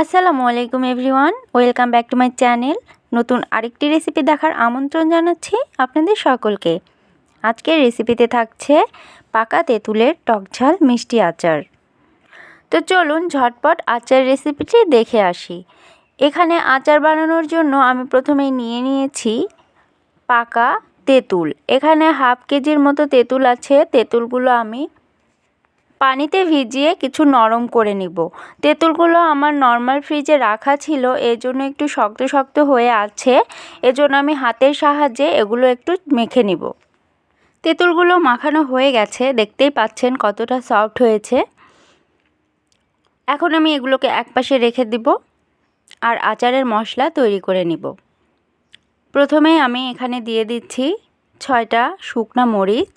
আসসালামু আলাইকুম everyone, welcome back to my channel. নতুন আরেকটি রেসিপি দেখার আমন্ত্রণ জানাচ্ছি আপনাদের সকলকে। আজকের রেসিপিতে থাকছে পাকা তেঁতুলের টকঝাল মিষ্টি আচার। তো চলুন ঝটপট আচার রেসিপিটি দেখে আসি। এখানে আচার বানানোর জন্য আমি প্রথমেই নিয়ে নিয়েছি পাকা তেঁতুল। এখানে হাফ কেজির মতো তেঁতুল আছে। তেঁতুলগুলো আমি পানিতে ভিজিয়ে কিছু নরম করে নিব। তেঁতুলগুলো আমার নর্মাল ফ্রিজে রাখা ছিল এর জন্য একটু শক্ত শক্ত হয়ে আছে, এজন্য আমি হাতের সাহায্যে এগুলো একটু মেখে নিব। তেঁতুলগুলো মাখানো হয়ে গেছে, দেখতেই পাচ্ছেন কতটা সফট হয়েছে। এখন আমি এগুলোকে একপাশে রেখে দিব আর আচারের মশলা তৈরি করে নিব। প্রথমে আমি এখানে দিয়ে দিচ্ছি ছয়টা শুকনা মরিচ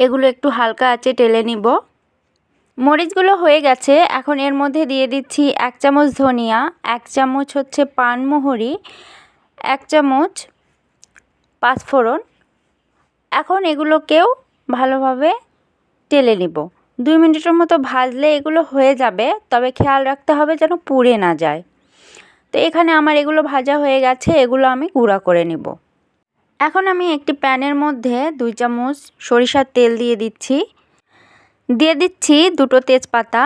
এগুলো একটু হালকা আঁচে টেলে নিব। মরিচগুলো হয়ে গেছে, এখন এর মধ্যে দিয়ে দিচ্ছি এক চামচ ধনিয়া, এক চামচ হচ্ছে পানমোহরি, এক চামচ পাঁচফোড়ন। এখন এগুলোকেও ভালোভাবে টেলে নিব। দুই মিনিটের মতো ভাজলে এগুলো হয়ে যাবে, তবে খেয়াল রাখতে হবে যেন পুড়ে না যায়। তো এখানে আমার এগুলো ভাজা হয়ে গেছে, এগুলো আমি গুঁড়া করে নিব। এখন আমি একটি প্যানের মধ্যে দুই চামচ সরিষার তেল দিয়ে দিচ্ছি। দিয়ে দিচ্ছি দুটো তেজপাতা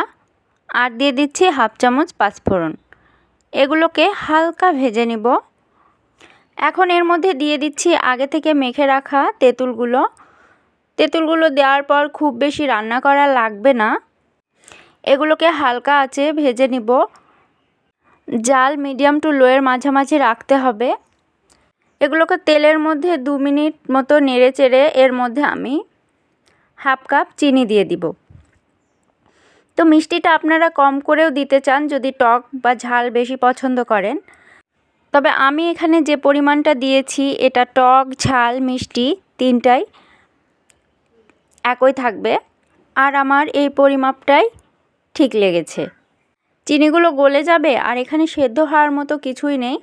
আর দিয়ে দিচ্ছি হাফ চামচ পাঁচফোড়ন। এগুলোকে হালকা ভেজে নিব। এখন এর মধ্যে দিয়ে দিচ্ছি আগে থেকে মেখে রাখা তেঁতুলগুলো। তেঁতুলগুলো দেওয়ার পর খুব বেশি রান্না করা লাগবে না। এগুলোকে হালকা আছে ভেজে নিব। জাল মিডিয়াম টু লোয়ের মাঝামাঝি রাখতে হবে। এগুলোকে তেলের মধ্যে দু মিনিট মতো নেড়ে চেড়ে এর মধ্যে আমি হাফ কাপ চিনি দিয়ে দিব। তো মিষ্টিটা আপনারা কম করেও দিতে চান যদি টক বা ঝাল বেশি পছন্দ করেন। তবে আমি এখানে যে পরিমাণটা দিয়েছি, এটা টক, ঝাল, মিষ্টি তিনটাই একই থাকবে। আর আমার এই পরিমাপটাই ঠিক লেগেছে। চিনিগুলো গলে যাবে আর এখানে সেদ্ধ হওয়ার মতো কিছুই নেই।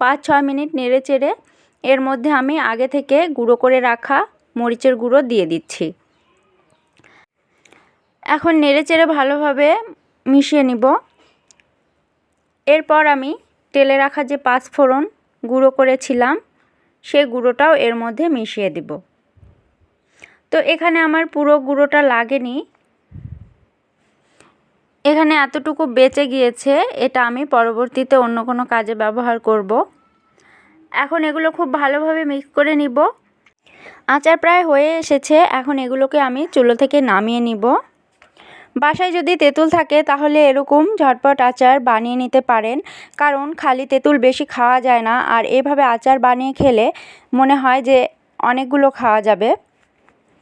পাঁচ ছয় মিনিট নেড়ে চেড়ে এর মধ্যে আমি আগে থেকে গুঁড়ো করে রাখা মরিচের গুঁড়ো দিয়ে দিচ্ছি। এখন নেড়ে চেড়ে ভালোভাবে মিশিয়ে নিব। এরপর আমি তেলে রাখা যে পাঁচফোড়ন গুঁড়ো করেছিলাম সেই গুঁড়োটাও এর মধ্যে মিশিয়ে দিব। তো এখানে আমার পুরো গুঁড়োটা লাগেনি। এখানে এতটুকু বেঁচে গিয়েছে, এটা আমি পরবর্তীতে অন্য কোনো কাজে ব্যবহার করব। এখন এগুলো খুব ভালোভাবে মিক্স করে নিব। আচার প্রায় হয়ে এসেছে, এখন এগুলোকে আমি চুলো থেকে নামিয়ে নিব। বাসায় যদি তেঁতুল থাকে, তাহলে এরকম ঝটপট আচার বানিয়ে নিতে পারেন, কারণ খালি তেঁতুল বেশি খাওয়া যায় না। আর এভাবে আচার বানিয়ে খেলে মনে হয় যে অনেকগুলো খাওয়া যাবে।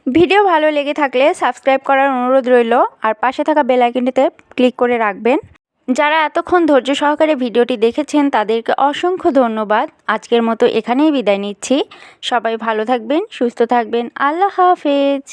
ভিডিও ভালো লেগে থাকলে সাবস্ক্রাইব করার অনুরোধ রইল। আর পাশে থাকা বেল আইকনটিতে ক্লিক করে রাখবেন। যারা এতক্ষণ ধৈর্য সহকারে ভিডিওটি দেখেছেন, তাদেরকে অসংখ্য ধন্যবাদ। আজকের মতো এখানেই বিদায় নিচ্ছি। সবাই ভালো থাকবেন, সুস্থ থাকবেন। আল্লাহ হাফেজ।